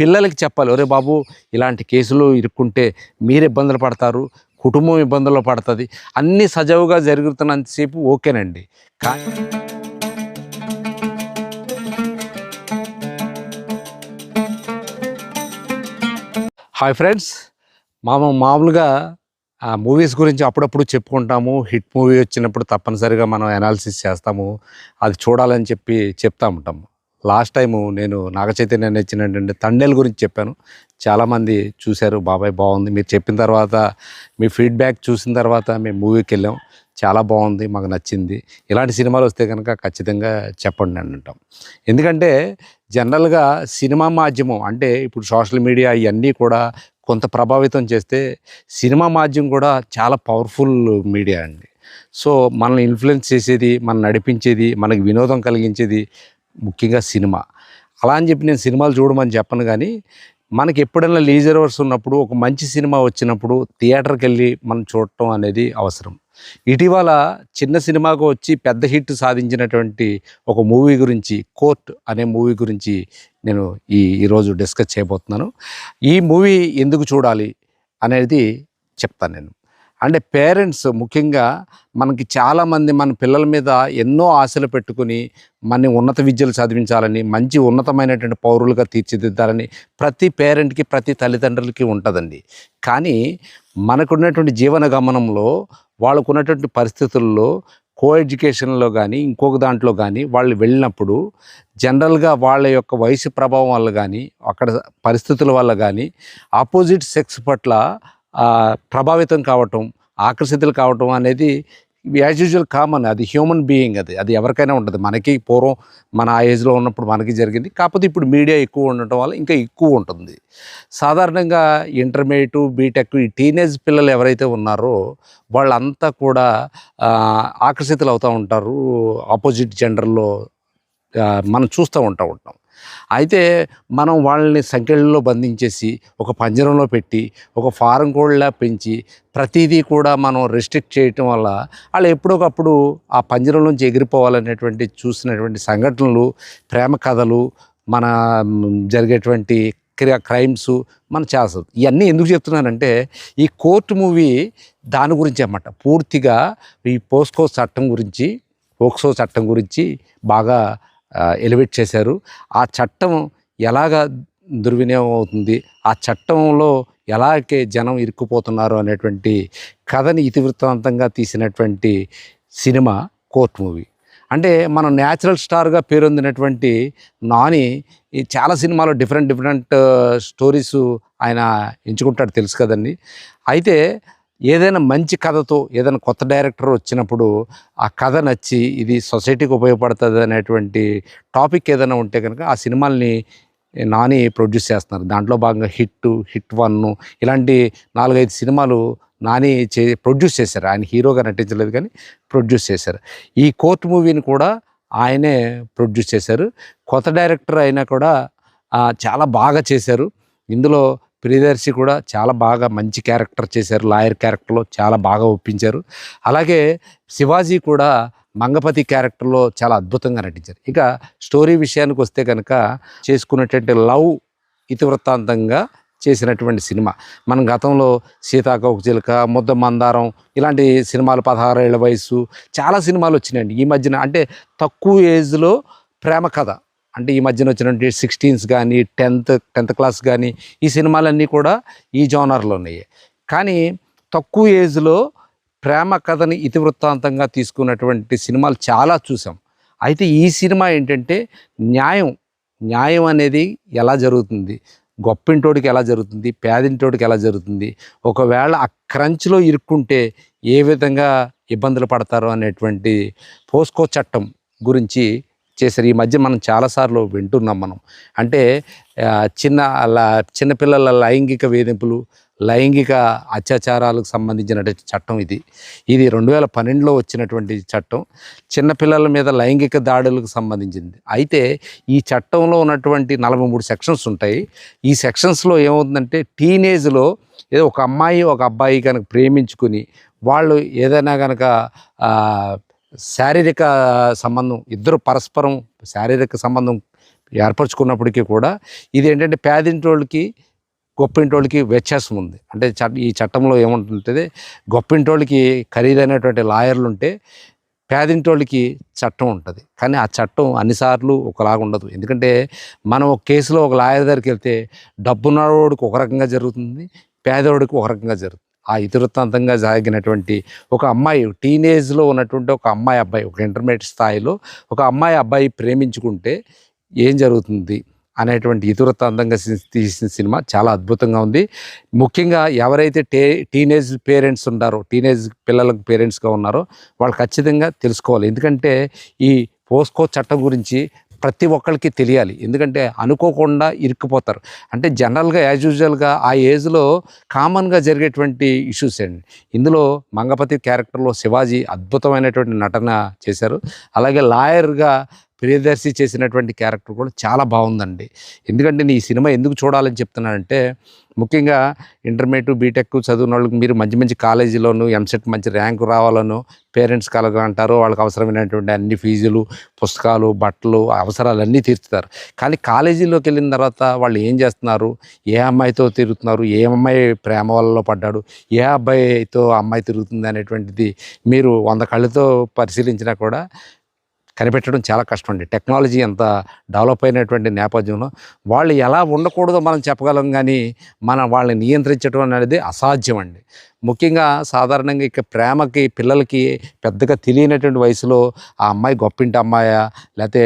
పిల్లలకి చెప్పాలి ఒరే బాబు ఇలాంటి కేసులు ఇరుక్కుంటే మీరు ఇబ్బందులు పడతారు కుటుంబం ఇబ్బందుల్లో పడుతుంది అన్నీ సజావుగా జరుగుతున్నంతసేపు ఓకేనండి. కానీ హాయ్ ఫ్రెండ్స్ మామ మామూలుగా ఆ మూవీస్ గురించి అప్పుడప్పుడు చెప్పుకుంటాము హిట్ మూవీ వచ్చినప్పుడు తప్పనిసరిగా మనం అనాలిసిస్ చేస్తాము అది చూడాలని చెప్పి చెప్తా ఉంటాము. లాస్ట్ టైము నేను నాగ చైతన్య నచ్చినటువంటి తండేల్ గురించి చెప్పాను. చాలామంది చూశారు బాబాయ్ బాగుంది. మీరు చెప్పిన తర్వాత మీ ఫీడ్బ్యాక్ చూసిన తర్వాత మేము మూవీకి వెళ్ళాం. చాలా బాగుంది మాకు నచ్చింది. ఇలాంటి సినిమాలు వస్తే కనుక ఖచ్చితంగా చెప్పండి అని అంటాం. ఎందుకంటే జనరల్గా సినిమా మాధ్యమం అంటే ఇప్పుడు సోషల్ మీడియా ఇవన్నీ కూడా కొంత ప్రభావితం చేస్తే సినిమా మాధ్యమం కూడా చాలా పవర్ఫుల్ మీడియా అండి. సో మనల్ని ఇన్ఫ్లుయెన్స్ చేసేది మనం నడిపించేది మనకి వినోదం కలిగించేది ముఖ్యంగా సినిమా. అలా అని చెప్పి నేను సినిమాలు చూడమని చెప్పను కానీ మనకి ఎప్పుడైనా లీజర్ అవర్స్ ఉన్నప్పుడు ఒక మంచి సినిమా వచ్చినప్పుడు థియేటర్కి వెళ్ళి మనం చూడటం అనేది అవసరం. ఇటీవల చిన్న సినిమాకు వచ్చి పెద్ద హిట్ సాధించినటువంటి ఒక మూవీ గురించి కోర్ట్ అనే మూవీ గురించి నేను ఈ ఈరోజు డిస్కస్ చేయబోతున్నాను. ఈ మూవీ ఎందుకు చూడాలి అనేది చెప్తాను నేను. అంటే పేరెంట్స్ ముఖ్యంగా మనకి చాలామంది మన పిల్లల మీద ఎన్నో ఆశలు పెట్టుకుని మన ఉన్నత విద్యలు చదివించాలని మంచి ఉన్నతమైనటువంటి పౌరులుగా తీర్చిదిద్దాలని ప్రతి పేరెంట్కి ప్రతి తల్లిదండ్రులకి ఉంటుందండి. కానీ మనకున్నటువంటి జీవన గమనంలో వాళ్ళకున్నటువంటి పరిస్థితుల్లో కో ఎడ్యుకేషన్లో కానీ ఇంకొక దాంట్లో కానీ వాళ్ళు వెళ్ళినప్పుడు జనరల్గా వాళ్ళ యొక్క వయసు ప్రభావం వల్ల కానీ అక్కడ పరిస్థితుల వల్ల కానీ ఆపోజిట్ సెక్స్ పట్ల ప్రభావితం కావటం ఆకర్షితులు కావటం అనేది యాజ్ యూజువల్ కామన్ అది హ్యూమన్ బీయింగ్ అది. అది ఎవరికైనా ఉంటుంది. మనకి పూర్వం మన ఆ ఏజ్లో ఉన్నప్పుడు మనకి జరిగింది. కాకపోతే ఇప్పుడు మీడియా ఎక్కువ ఉండటం వల్ల ఇంకా ఎక్కువ ఉంటుంది. సాధారణంగా ఇంటర్మీడియట్ బీటెక్ ఈ టీనేజ్ పిల్లలు ఎవరైతే ఉన్నారో వాళ్ళంతా కూడా ఆకర్షితులు అవుతూ ఉంటారు. ఆపోజిట్ జెండర్లో మనం చూస్తూ ఉంటా ఉంటాం. అయితే మనం వాళ్ళని సంఖ్యలలో బంధించేసి ఒక పంజరంలో పెట్టి ఒక ఫారం కోళ్ళలా పెంచి ప్రతిదీ కూడా మనం రెస్ట్రిక్ట్ చేయటం వల్ల వాళ్ళు ఎప్పుడొకప్పుడు ఆ పంజరంలోంచి ఎగిరిపోవాలనేటువంటి చూసినటువంటి సంఘటనలు ప్రేమ కథలు మన జరిగేటువంటి క్రియా క్రైమ్స్ మనం చేస్తాం ఇవన్నీ ఎందుకు చెప్తున్నానంటే ఈ కోర్టు మూవీ దాని గురించి అన్నమాట. పూర్తిగా ఈ పోస్కో చట్టం గురించి పోక్సో చట్టం గురించి బాగా ఎలివేట్ చేశారు. ఆ చట్టం ఎలాగ దుర్వినియోగం అవుతుంది? ఆ చట్టంలో ఎలాగే జనం ఇరుక్కుపోతున్నారు అనేటువంటి కథని ఇతివృత్తాంతంగా తీసినటువంటి సినిమా కోర్ట్ మూవీ. అంటే మనం న్యాచురల్ స్టార్గా పేరొందినటువంటి నాని ఈ చాలా సినిమాలో డిఫరెంట్ డిఫరెంట్ స్టోరీస్ ఆయన ఎంచుకుంటాడు తెలుసు కదండి. అయితే ఏదైనా మంచి కథతో ఏదైనా కొత్త డైరెక్టర్ వచ్చినప్పుడు ఆ కథ నచ్చి ఇది సొసైటీకి ఉపయోగపడుతుంది అనేటువంటి టాపిక్ ఏదైనా ఉంటే కనుక ఆ సినిమాల్ని నాని ప్రొడ్యూస్ చేస్తున్నారు. దాంట్లో భాగంగా హిట్ హిట్ వన్ ఇలాంటి నాలుగైదు సినిమాలు నాని చే ప్రొడ్యూస్ చేశారు. ఆయన హీరోగా నటించలేదు కానీ ప్రొడ్యూస్ చేశారు. ఈ కోర్ట్ మూవీని కూడా ఆయనే ప్రొడ్యూస్ చేశారు. కొత్త డైరెక్టర్ అయినా కూడా చాలా బాగా చేశారు. ఇందులో ప్రియదర్శి కూడా చాలా బాగా మంచి క్యారెక్టర్ చేశారు. లాయర్ క్యారెక్టర్లో చాలా బాగా ఒప్పించారు. అలాగే శివాజీ కూడా మంగపతి క్యారెక్టర్లో చాలా అద్భుతంగా నటించారు. ఇక స్టోరీ విషయానికి వస్తే కనుక చేసుకున్నటువంటి లవ్ ఇతివృత్తాంతంగా చేసినటువంటి సినిమా. మనం గతంలో సీతాకోకచిలుక ముద్ద మందారం ఇలాంటి సినిమాలు పదహారేళ్ళ వయసు చాలా సినిమాలు వచ్చినాయండి. ఈ మధ్యన అంటే తక్కువ ఏజ్లో ప్రేమ కథ అంటే ఈ మధ్యన వచ్చినటువంటి సిక్స్టీన్స్ కానీ టెన్త్ టెన్త్ క్లాస్ కానీ ఈ సినిమాలన్నీ కూడా ఈ జోనర్లో ఉన్నాయి కానీ తక్కువ ఏజ్లో ప్రేమ కథని ఇతివృత్తాంతంగా తీసుకున్నటువంటి సినిమాలు చాలా చూసాం. అయితే ఈ సినిమా ఏంటంటే న్యాయం న్యాయం అనేది ఎలా జరుగుతుంది? గొప్పింటోడికి ఎలా జరుగుతుంది? పేదింటోడికి ఎలా జరుగుతుంది? ఒకవేళ ఆ క్రంచ్లో ఇరుక్కుంటే ఏ విధంగా ఇబ్బందులు పడతారు అనేటువంటి పోస్కో చట్టం గురించి చేశారు. ఈ మధ్య మనం చాలాసార్లు వింటున్నాం మనం. అంటే చిన్న చిన్నపిల్లల లైంగిక వేధింపులు లైంగిక అత్యాచారాలకు సంబంధించినటువంటి చట్టం ఇది. ఇది రెండు వేల పన్నెండులో వచ్చినటువంటి చట్టం. చిన్నపిల్లల మీద లైంగిక దాడులకు సంబంధించింది. అయితే ఈ చట్టంలో ఉన్నటువంటి నలభై మూడు సెక్షన్స్ ఉంటాయి. ఈ సెక్షన్స్లో ఏమవుతుందంటే టీనేజ్లో ఏదో ఒక అమ్మాయి ఒక అబ్బాయి కనుక ప్రేమించుకుని వాళ్ళు ఏదైనా కనుక శారీరక సంబంధం ఇద్దరు పరస్పరం శారీరక సంబంధం ఏర్పరచుకున్నప్పటికీ కూడా ఇది ఏంటంటే పేదింటోళ్ళకి గొప్పింటోళ్ళకి వ్యత్యాసం ఉంది. అంటే చట్ట ఈ చట్టంలో ఏముంటుంటుంది? గొప్పింటోళ్ళకి ఖరీదైనటువంటి లాయర్లు ఉంటే పేదింటోళ్ళకి చట్టం ఉంటుంది. కానీ ఆ చట్టం అన్నిసార్లు ఒకలాగా ఉండదు. ఎందుకంటే మనం ఒక కేసులో ఒక లాయర్ దగ్గరికి వెళ్తే డబ్బున్నవాడికి ఒక రకంగా జరుగుతుంది పేదవాడికి ఒక రకంగా జరుగుతుంది. ఆ ఇతివృత్తాంతంగా సాగినటువంటి ఒక అమ్మాయి టీనేజ్లో ఉన్నటువంటి ఒక అమ్మాయి అబ్బాయి ఒక ఇంటర్మీడియట్ స్థాయిలో ఒక అమ్మాయి అబ్బాయి ప్రేమించుకుంటే ఏం జరుగుతుంది అనేటువంటి ఇతివృత్తాంతంగా తీసిన సినిమా చాలా అద్భుతంగా ఉంది. ముఖ్యంగా ఎవరైతే టే టీనేజ్ పేరెంట్స్ ఉన్నారో టీనేజ్ పిల్లలకు పేరెంట్స్గా ఉన్నారో వాళ్ళు ఖచ్చితంగా తెలుసుకోవాలి. ఎందుకంటే ఈ పోస్కో చట్టం గురించి ప్రతి ఒక్కరికి తెలియాలి. ఎందుకంటే అనుకోకుండా ఇరుక్కుపోతారు. అంటే జనరల్గా యాజ్ యూజువల్గా ఆ ఏజ్లో కామన్గా జరిగేటువంటి ఇష్యూస్ అండి. ఇందులో మంగపతి క్యారెక్టర్లో శివాజీ అద్భుతమైనటువంటి నటన చేశారు. అలాగే లాయర్గా ప్రియదర్శి చేసినటువంటి క్యారెక్టర్ కూడా చాలా బాగుందండి. ఎందుకంటే నేను ఈ సినిమా ఎందుకు చూడాలని చెప్తున్నానంటే ముఖ్యంగా ఇంటర్మీడియట్ బీటెక్ చదివిన వాళ్ళకి మీరు మంచి మంచి కాలేజీలోను ఎంసెట్ మంచి ర్యాంకు రావాలను పేరెంట్స్ కలగ అంటారు వాళ్ళకి అవసరమైనటువంటి అన్ని ఫీజులు పుస్తకాలు బట్టలు అవసరాలు అన్నీ తీర్చుతారు. కానీ కాలేజీలోకి వెళ్ళిన తర్వాత వాళ్ళు ఏం చేస్తున్నారు? ఏ అమ్మాయితో తిరుగుతున్నారు? ఏ అమ్మాయి ప్రేమ వల్ల పడ్డాడు? ఏ అబ్బాయితో అమ్మాయి తిరుగుతుంది అనేటువంటిది మీరు వంద కళ్ళతో పరిశీలించినా కూడా కనిపెట్టడం చాలా కష్టం అండి. టెక్నాలజీ ఎంత డెవలప్ అయినటువంటి నేపథ్యంలో వాళ్ళు ఎలా ఉండకూడదో మనం చెప్పగలం కానీ మనం వాళ్ళని నియంత్రించడం అనేది అసాధ్యం అండి. ముఖ్యంగా సాధారణంగా ఇక ప్రేమకి పిల్లలకి పెద్దగా తెలియనటువంటి వయసులో ఆ అమ్మాయి గొప్పింటి అమ్మాయా లేకపోతే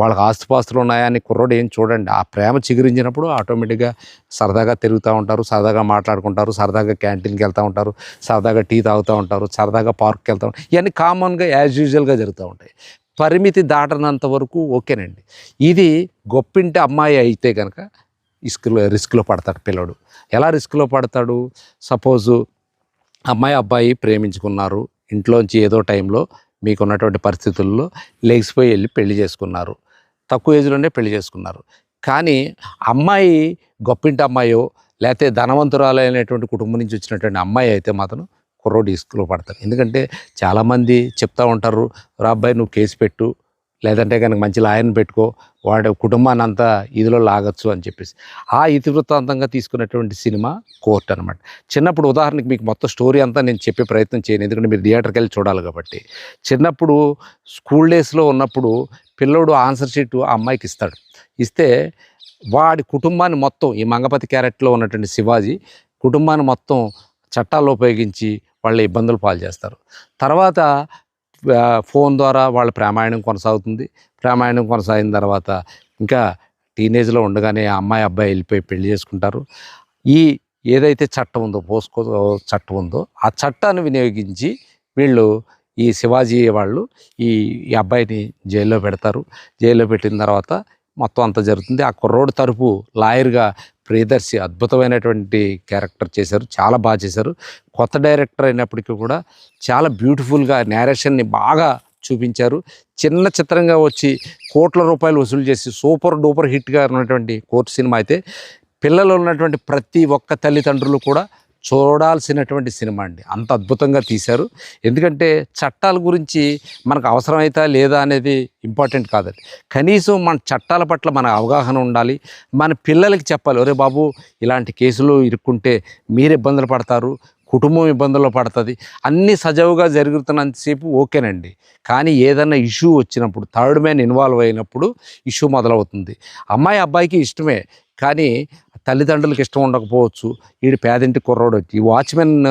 వాళ్ళకి ఆస్తిపాస్తులు ఉన్నాయా అని కుర్రోడు ఏం చూడండి. ఆ ప్రేమ చిగురించినప్పుడు ఆటోమేటిక్గా సరదాగా తిరుగుతూ ఉంటారు సరదాగా మాట్లాడుకుంటారు సరదాగా క్యాంటీన్కి వెళ్తూ ఉంటారు సరదాగా టీ తాగుతూ ఉంటారు సరదాగా పార్క్కి వెళ్తూ ఉంటారు. ఇవన్నీ కామన్గా యాజ్ యూజువల్గా జరుగుతూ ఉంటాయి. పరిమితి దాటనంత వరకు ఓకేనండి. ఇది గొప్పింటి అమ్మాయి అయితే కనుక రిస్క్లో రిస్క్లో పడతాడు పిల్లడు. ఎలా రిస్క్లో పడతాడు? సపోజు అమ్మాయి అబ్బాయి ప్రేమించుకున్నారు. ఇంట్లోంచి ఏదో టైంలో మీకున్నటువంటి పరిస్థితుల్లో లేచిపోయి వెళ్ళి పెళ్ళి చేసుకున్నారు. తక్కువ ఏజ్లోనే పెళ్ళి చేసుకున్నారు. కానీ అమ్మాయి గొప్పింటి అమ్మాయో లేకపోతే ధనవంతురాలైనటువంటి కుటుంబం నుంచి వచ్చినటువంటి అమ్మాయి అయితే మాత్రం కుర్రోడు ఇసుకలో పడతారు ఎందుకంటే చాలామంది చెప్తా ఉంటారు రా అబ్బాయి నువ్వు కేసు పెట్టు లేదంటే కనుక మంచి లాయర్ని పెట్టుకో వాడి కుటుంబాన్ని అంతా ఇదిలో లాగచ్చు అని చెప్పేసి. ఆ ఇతివృత్తాంతంగా తీసుకున్నటువంటి సినిమా కోర్ట్ అనమాట చిన్నప్పుడు ఉదాహరణకి మీకు మొత్తం స్టోరీ అంతా నేను చెప్పే ప్రయత్నం చేయను ఎందుకంటే మీరు థియేటర్కి వెళ్ళి చూడాలి కాబట్టి. చిన్నప్పుడు స్కూల్ డేస్లో ఉన్నప్పుడు పిల్లోడు ఆన్సర్ షీట్ ఆ అమ్మాయికి ఇస్తాడు. ఇస్తే వాడి కుటుంబాన్ని మొత్తం ఈ మంగపతి క్యారెక్టర్లో ఉన్నటువంటి శివాజీ కుటుంబాన్ని మొత్తం చట్టాలు ఉపయోగించి వాళ్ళ ఇబ్బందులు పాలు చేస్తారు. తర్వాత ఫోన్ ద్వారా వాళ్ళ ప్రామాయణం కొనసాగుతుంది. ప్రామాయణం కొనసాగిన తర్వాత ఇంకా టీనేజ్లో ఉండగానే అమ్మాయి అబ్బాయి వెళ్ళిపోయి పెళ్ళి చేసుకుంటారు. ఈ ఏదైతే చట్టం ఉందో పోస్కో చట్టం ఉందో ఆ చట్టాన్ని వినియోగించి వీళ్ళు ఈ శివాజీ వాళ్ళు ఈ ఈ అబ్బాయిని జైల్లో పెడతారు. జైల్లో పెట్టిన తర్వాత మొత్తం అంతా జరుగుతుంది. ఆ కుర్రోడు తరపు లాయర్గా ప్రియదర్శి అద్భుతమైనటువంటి క్యారెక్టర్ చేశారు చాలా బాగా చేశారు. కొత్త డైరెక్టర్ అయినప్పటికీ కూడా చాలా బ్యూటిఫుల్గా నేరేషన్ని బాగా చూపించారు. చిన్న చిత్రంగా వచ్చి కోట్ల రూపాయలు వసూలు చేసి సూపర్ డూపర్ హిట్గా ఉన్నటువంటి కోర్టు సినిమా అయితే పిల్లలు ఉన్నటువంటి ప్రతి ఒక్క తల్లిదండ్రులు కూడా చూడాల్సినటువంటి సినిమా అండి. అంత అద్భుతంగా తీశారు. ఎందుకంటే చట్టాల గురించి మనకు అవసరమైతా లేదా అనేది ఇంపార్టెంట్ కాదండి కనీసం మన చట్టాల పట్ల మన అవగాహన ఉండాలి. మన పిల్లలకి చెప్పాలి ఒరే బాబు ఇలాంటి కేసులు ఇరుక్కుంటే మీరు ఇబ్బందులు పడతారు కుటుంబం ఇబ్బందుల్లో పడుతుంది. అన్నీ సజావుగా జరుగుతున్నంతసేపు ఓకేనండి. కానీ ఏదైనా ఇష్యూ వచ్చినప్పుడు థర్డ్ మ్యాన్ ఇన్వాల్వ్ అయినప్పుడు ఇష్యూ మొదలవుతుంది. అమ్మాయి అబ్బాయికి ఇష్టమే. కానీ తల్లిదండ్రులకు ఇష్టం ఉండకపోవచ్చు. వీడు పేదింటి కుర్రోడు వచ్చి ఈ వాచ్మెన్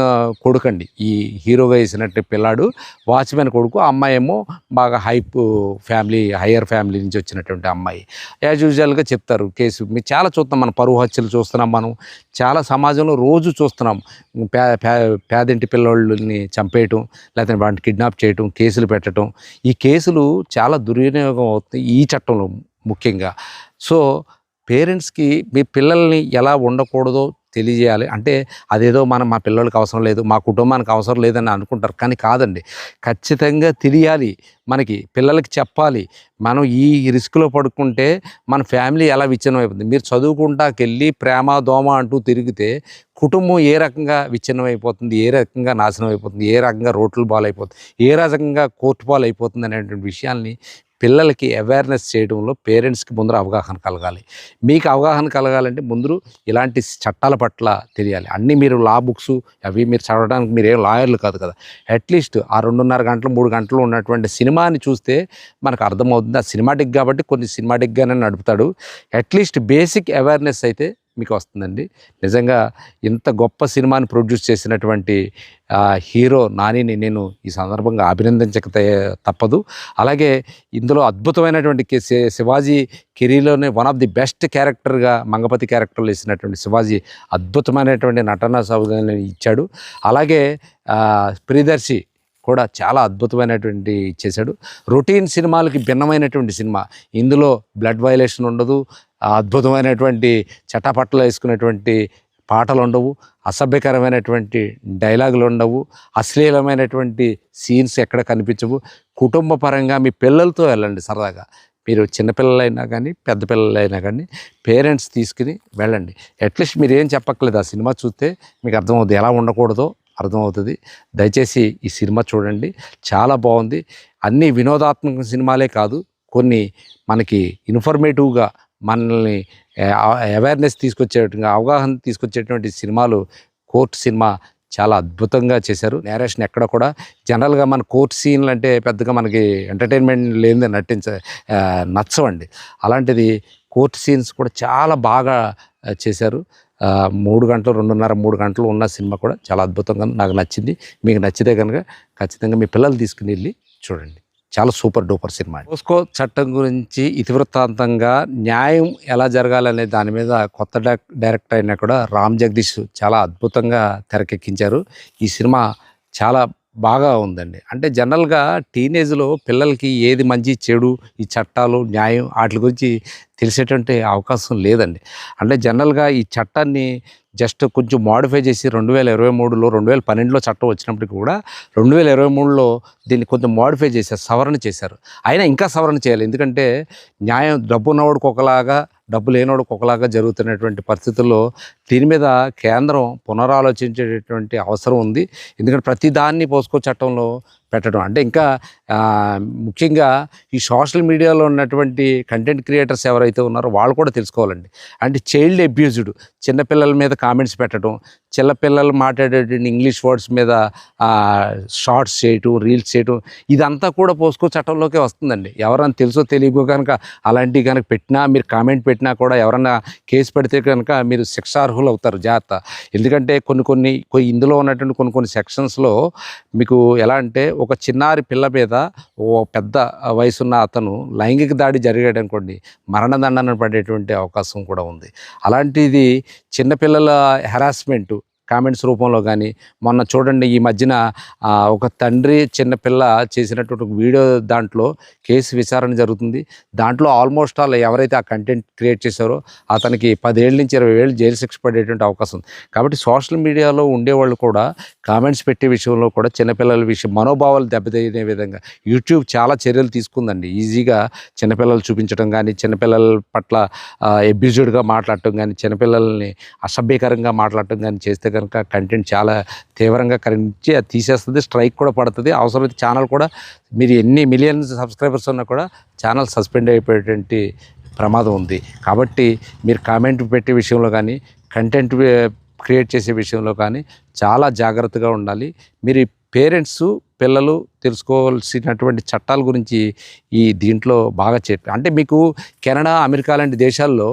కొడుకండి ఈ హీరో వేసినట్టు పిల్లాడు వాచ్మెన్ కొడుకు ఆ అమ్మాయి ఏమో బాగా హైప్ ఫ్యామిలీ హయ్యర్ ఫ్యామిలీ నుంచి వచ్చినటువంటి అమ్మాయి. యాజ్ యూజువల్గా చెప్తారు కేసు. మీరు చాలా చూస్తాం మనం పరువు హత్యలు చూస్తున్నాం మనం. చాలా సమాజంలో రోజు చూస్తున్నాం. పే పే- పేదింటి పిల్లోళ్ళని చంపేయటం లేకపోతే వాటిని కిడ్నాప్ చేయటం కేసులు పెట్టడం ఈ కేసులు చాలా దుర్వినియోగం అవుతాయి ఈ చట్టంలో ముఖ్యంగా. సో పేరెంట్స్కి మీ పిల్లల్ని ఎలా ఉండకూడదో తెలియజేయాలి. అంటే అదేదో మనం మా పిల్లలకి అవసరం లేదు మా కుటుంబానికి అవసరం లేదని అనుకుంటారు. కానీ కాదండి. ఖచ్చితంగా తెలియాలి. మనకి పిల్లలకి చెప్పాలి. మనం ఈ రిస్క్లో పడుకుంటే మన ఫ్యామిలీ ఎలా విచ్ఛిన్నం అయిపోతుంది మీరు చదువుకుంటాకెళ్ళి ప్రేమ దోమ అంటూ తిరిగితే కుటుంబం ఏ రకంగా విచ్ఛిన్నం అయిపోతుంది? ఏ రకంగా నాశనం అయిపోతుంది? ఏ రకంగా రోడ్లు బాలైపోతుంది ఏ రకంగా కోర్టు పాలు అయిపోతుంది అనేటువంటి విషయాల్ని పిల్లలకి అవేర్నెస్ చేయడంలో పేరెంట్స్కి ముందర అవగాహన కలగాలి. మీకు అవగాహన కలగాలంటే ముందు ఇలాంటి చట్టాల పట్ల తెలియాలి. అన్నీ మీరు లా బుక్స్ అవి మీరు చదవడానికి మీరు ఏం లాయర్లు కాదు కదా. అట్లీస్ట్ ఆ రెండున్నర గంటలు మూడు గంటలు ఉన్నటువంటి సినిమాని చూస్తే మనకు అర్థమవుతుంది. ఆ సినిమాటిక్ కాబట్టి కొన్ని సినిమాటిక్గానే నడుపుతాడు. అట్లీస్ట్ బేసిక్ అవేర్నెస్ అయితే మీకు వస్తుందండి నిజంగా ఇంత గొప్ప సినిమాని ప్రొడ్యూస్ చేసినటువంటి హీరో నానిని నేను ఈ సందర్భంగా అభినందించక తప్పదు. అలాగే ఇందులో అద్భుతమైనటువంటి శివాజీ కెరీర్లోనే వన్ ఆఫ్ ది బెస్ట్ క్యారెక్టర్గా మంగపతి క్యారెక్టర్లు ఇచ్చినటువంటి శివాజీ అద్భుతమైనటువంటి నటన సౌకర్యాలను ఇచ్చాడు. అలాగే ప్రియదర్శి కూడా చాలా అద్భుతమైనటువంటి చేశాడు. రొటీన్ సినిమాలకి భిన్నమైనటువంటి సినిమా. ఇందులో బ్లడ్ వైలేషన్ ఉండదు అద్భుతమైనటువంటి చట్టపట్టలు వేసుకునేటువంటి పాటలు ఉండవు అసభ్యకరమైనటువంటి డైలాగులు ఉండవు అశ్లీలమైనటువంటి సీన్స్ ఎక్కడ కనిపించవు. కుటుంబ పరంగా మీ పిల్లలతో వెళ్ళండి సరదాగా. మీరు చిన్నపిల్లలైనా కానీ పెద్ద పిల్లలైనా కానీ పేరెంట్స్ తీసుకుని వెళ్ళండి. అట్లీస్ట్ మీరు ఏం చెప్పక్కర్లేదు. ఆ సినిమా చూస్తే మీకు అర్థమవుతుంది ఎలా ఉండకూడదో అర్థమవుతుంది. దయచేసి ఈ సినిమా చూడండి. చాలా బాగుంది. అన్ని వినోదాత్మక సినిమాలే కాదు కొన్ని మనకి ఇన్ఫర్మేటివ్గా మనల్ని అవేర్నెస్ తీసుకొచ్చేటువంటి అవగాహన తీసుకొచ్చేటువంటి సినిమాలు కోర్ట్ సినిమా చాలా అద్భుతంగా చేశారు. నేరేషన్ ఎక్కడ కూడా జనరల్గా మన కోర్ట్ సీన్లు అంటే పెద్దగా మనకి ఎంటర్టైన్మెంట్ లేనిదే నటించ నచ్చవండి. అలాంటిది కోర్ట్ సీన్స్ కూడా చాలా బాగా చేశారు. మూడు గంటలు రెండున్నర మూడు గంటలు ఉన్న సినిమా కూడా చాలా అద్భుతంగా నాకు నచ్చింది. మీకు నచ్చితే కనుక ఖచ్చితంగా మీ పిల్లలు తీసుకుని వెళ్ళి చూడండి. చాలా సూపర్ డూపర్ సినిమా పోస్కో చట్టం గురించి ఇతివృత్తాంతంగా న్యాయం ఎలా జరగాలనే దాని మీద కొత్త డైరెక్టర్ అయినా కూడా రామ్ జగదీష్ చాలా అద్భుతంగా తెరకెక్కించారు. ఈ సినిమా చాలా బాగా ఉందండి. అంటే జనరల్గా టీనేజ్లో పిల్లలకి ఏది మంచి చెడు ఈ చట్టాలు న్యాయం వాటి గురించి తెలిసేటువంటి అవకాశం లేదండి. అంటే జనరల్గా ఈ చట్టాన్ని జస్ట్ కొంచెం మాడిఫై చేసి రెండు వేల ఇరవై మూడులో రెండు వేల పన్నెండులో చట్టం వచ్చినప్పటికీ కూడా రెండు వేల ఇరవై మూడులో దీన్ని కొంచెం మోడిఫై చేశారు సవరణ చేశారు. అయినా ఇంకా సవరణ చేయాలి. ఎందుకంటే న్యాయం డబ్బు ఉన్నవాడికి ఒకలాగా డబ్బు లేనివాడికి ఒకలాగా జరుగుతున్నటువంటి పరిస్థితుల్లో దీని మీద కేంద్రం పునరాలోచించేటటువంటి అవసరం ఉంది. ఎందుకంటే ప్రతి దాన్ని పోసుకో చట్టంలో పెట్టడం. అంటే ఇంకా ముఖ్యంగా ఈ సోషల్ మీడియాలో ఉన్నటువంటి కంటెంట్ క్రియేటర్స్ ఎవరైతే ఉన్నారో వాళ్ళు కూడా తెలుసుకోవాలండి. అంటే చైల్డ్ అబ్యూజ్డ్ చిన్నపిల్లల మీద కామెంట్స్ పెట్టడం చిన్నపిల్లలు మాట్లాడేటువంటి ఇంగ్లీష్ వర్డ్స్ మీద షార్ట్స్ చేయటం రీల్స్ చేయటం ఇదంతా కూడా పోసుకో చట్టంలోకే వస్తుందండి. ఎవరైనా తెలుసో తెలియకో కనుక అలాంటివి కనుక పెట్టినా మీరు కామెంట్ పెట్టినా కూడా ఎవరన్నా కేసు పెడితే కనుక మీరు శిక్షార్హులు అవుతారు జాగ్రత్త. ఎందుకంటే కొన్ని కొన్ని ఇందులో ఉన్నటువంటి కొన్ని కొన్ని సెక్షన్స్లో మీకు ఎలా అంటే ఒక చిన్నారి పిల్ల మీద ఓ పెద్ద వయసున్న అతను లైంగిక దాడి జరిగాడనుకోండి మరణదండన పడేటువంటి అవకాశం కూడా ఉంది. అలాంటిది చిన్నపిల్లల హెరాస్మెంటు కామెంట్స్ రూపంలో కానీ మొన్న చూడండి ఈ మధ్యన ఒక తండ్రి చిన్నపిల్ల చేసినటువంటి వీడియో దాంట్లో కేసు విచారణ జరుగుతుంది. దాంట్లో ఆల్మోస్ట్ ఆల్ ఎవరైతే ఆ కంటెంట్ క్రియేట్ చేశారో అతనికి పదేళ్ళ నుంచి ఇరవై ఏళ్ళు జైలు శిక్ష పడేటువంటి అవకాశం ఉంది. కాబట్టి సోషల్ మీడియాలో ఉండేవాళ్ళు కూడా కామెంట్స్ పెట్టే విషయంలో కూడా చిన్నపిల్లల విషయం మనోభావాలు దెబ్బతినే విధంగా యూట్యూబ్ చాలా చర్యలు తీసుకుందండి. ఈజీగా చిన్నపిల్లలు చూపించడం కానీ చిన్నపిల్లల పట్ల ఎబ్యూజ్డ్గా మాట్లాడటం కానీ చిన్నపిల్లల్ని అసభ్యకరంగా మాట్లాడటం కానీ చేస్తే కనుక కంటెంట్ చాలా తీవ్రంగా కరించి అది తీసేస్తుంది స్ట్రైక్ కూడా పడుతుంది. అవసరమైతే ఛానల్ కూడా మీరు ఎన్ని మిలియన్స్ సబ్స్క్రైబర్స్ ఉన్నా కూడా ఛానల్ సస్పెండ్ అయిపోయేటువంటి ప్రమాదం ఉంది. కాబట్టి మీరు కామెంట్ పెట్టే విషయంలో కానీ కంటెంట్ క్రియేట్ eh, చేసే విషయంలో కానీ చాలా జాగ్రత్తగా ఉండాలి. మీరు పేరెంట్స్ పిల్లలు తెలుసుకోవాల్సినటువంటి చట్టాల గురించి ఈ దీంట్లో బాగా చెప్పి అంటే మీకు కెనడా అమెరికా లాంటి దేశాల్లో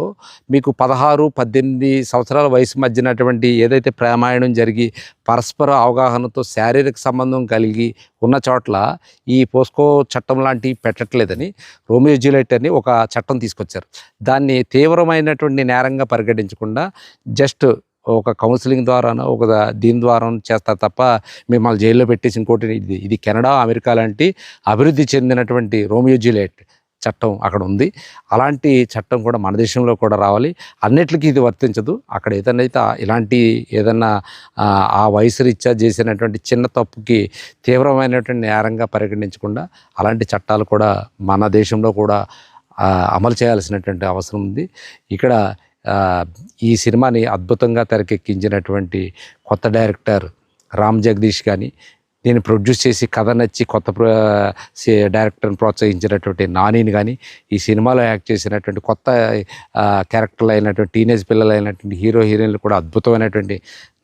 మీకు పదహారు పద్దెనిమిది సంవత్సరాల వయసు మధ్యనటువంటి ఏదైతే ప్రమాయణం జరిగి పరస్పర అవగాహనతో శారీరక సంబంధం కలిగి ఉన్న చోట్ల ఈ పోస్కో చట్టం లాంటివి పెట్టట్లేదని రోమియో జూలైట్ అని ఒక చట్టం తీసుకొచ్చారు. దాన్ని తీవ్రమైనటువంటి నేరంగా పరిగణించకుండా జస్ట్ ఒక కౌన్సిలింగ్ ద్వారానో ఒక దీని ద్వారా చేస్తారు తప్ప మిమ్మల్ని జైల్లో పెట్టేసి ఇంకోటి ఇది ఇది కెనడా అమెరికా లాంటి అభివృద్ధి చెందినటువంటి రోమియో జూలైట్ చట్టం అక్కడ ఉంది. అలాంటి చట్టం కూడా మన దేశంలో కూడా రావాలి. అన్నిటికీ ఇది వర్తించదు. అక్కడ ఏదైనా ఇలాంటి ఏదన్నా ఆ, వయసు రీత్యా చేసినటువంటి చిన్న తప్పుకి తీవ్రమైనటువంటి నేరంగా పరిగణించకుండా అలాంటి చట్టాలు కూడా మన దేశంలో కూడా అమలు చేయాల్సినటువంటి అవసరం ఉంది. ఇక్కడ ఈ సినిమాని అద్భుతంగా తెరకెక్కించినటువంటి కొత్త డైరెక్టర్ రామ్ జగదీష్ కానీ దీన్ని ప్రొడ్యూస్ చేసి కథ నచ్చి కొత్త డైరెక్టర్ని ప్రోత్సహించినటువంటి నానిని కానీ ఈ సినిమాలో యాక్ట్ చేసినటువంటి కొత్త క్యారెక్టర్లు అయినటువంటి టీనేజ్ పిల్లలు అయినటువంటి హీరో హీరోయిన్లు కూడా అద్భుతమైనటువంటి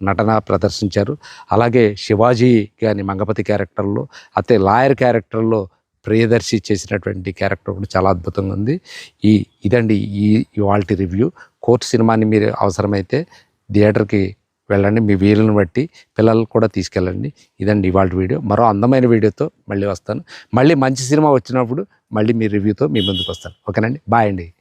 నటన ప్రదర్శించారు. అలాగే శివాజీ కానీ మంగపతి క్యారెక్టర్లో అతే లాయర్ క్యారెక్టర్లో ప్రియదర్శి చేసినటువంటి క్యారెక్టర్ కూడా చాలా అద్భుతంగా ఉంది. ఈ ఇదండి ఈ ఇవాల్టి రివ్యూ. కోర్టు సినిమాని మీరు అవసరమైతే థియేటర్కి వెళ్ళండి. మీ వీలుని బట్టి పిల్లలు కూడా తీసుకెళ్ళండి. ఇదండి ఇవాళ వీడియో. మరో అందమైన వీడియోతో మళ్ళీ వస్తాను. మళ్ళీ మంచి సినిమా వచ్చినప్పుడు మళ్ళీ మీ రివ్యూతో మీ ముందుకు వస్తాను. ఓకేనండి? బాయ్ అండి.